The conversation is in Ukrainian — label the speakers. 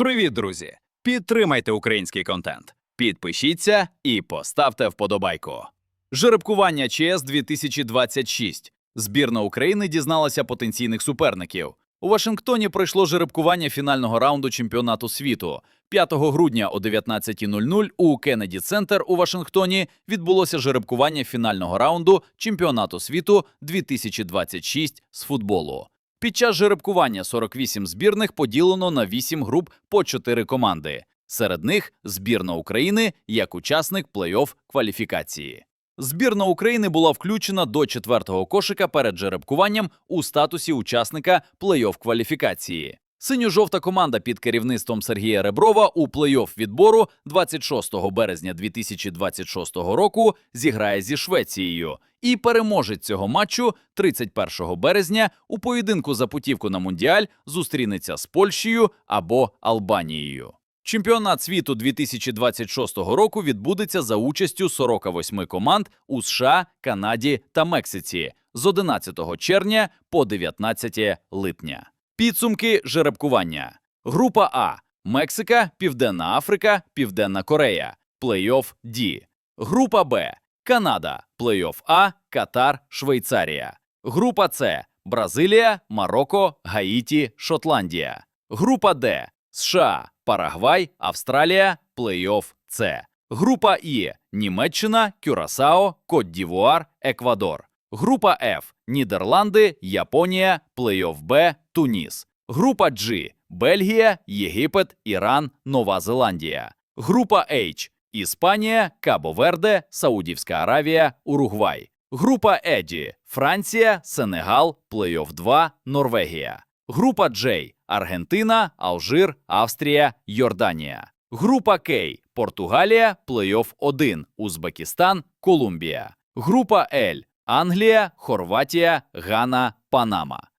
Speaker 1: Привіт, друзі! Підтримайте український контент, підпишіться і поставте вподобайку. Жеребкування ЧС 2026. Збірна України дізналася потенційних суперників. У Вашингтоні пройшло жеребкування фінального раунду чемпіонату світу. 5 грудня о 19.00 у Кеннеді Центр у Вашингтоні відбулося жеребкування фінального раунду чемпіонату світу 2026 з футболу. Під час жеребкування 48 збірних поділено на 8 груп по 4 команди. Серед них збірна України як учасник плей-офф кваліфікації. Збірна України була включена до четвертого кошика перед жеребкуванням у статусі учасника плей-офф кваліфікації. Синьо-жовта команда під керівництвом Сергія Реброва у плей-офф відбору 26 березня 2026 року зіграє зі Швецією. І переможець цього матчу 31 березня у поєдинку за путівку на мундіаль зустрінеться з Польщею або Албанією. Чемпіонат світу 2026 року відбудеться за участю 48 команд у США, Канаді та Мексиці з 11 червня по 19 липня. Підсумки жеребкування. Група А: Мексика, Південна Африка, Південна Корея. Плей-офф Ді. Група Б: Канада, Плей-офф А, Катар, Швейцарія. Група С: Бразилія, Марокко, Гаїті, Шотландія. Група Д: США, Парагвай, Австралія, Плей-офф С. Група І: Німеччина, Кюрасао, Кот-Дівуар, Еквадор. Група Ф: Нідерланди, Японія, Плей-офф Б, Туніс. Група G: Бельгія, Єгипет, Іран, Нова Зеландія. Група H: Іспанія, Кабо-Верде, Саудівська Аравія, Уругвай. Група Еді: Франція, Сенегал, Плей-офф 2, Норвегія. Група J: Аргентина, Алжир, Австрія, Йорданія. Група К: Португалія, Плей-офф 1, Узбекистан, Колумбія. Група Л: Англія, Хорватія, Гана, Панама.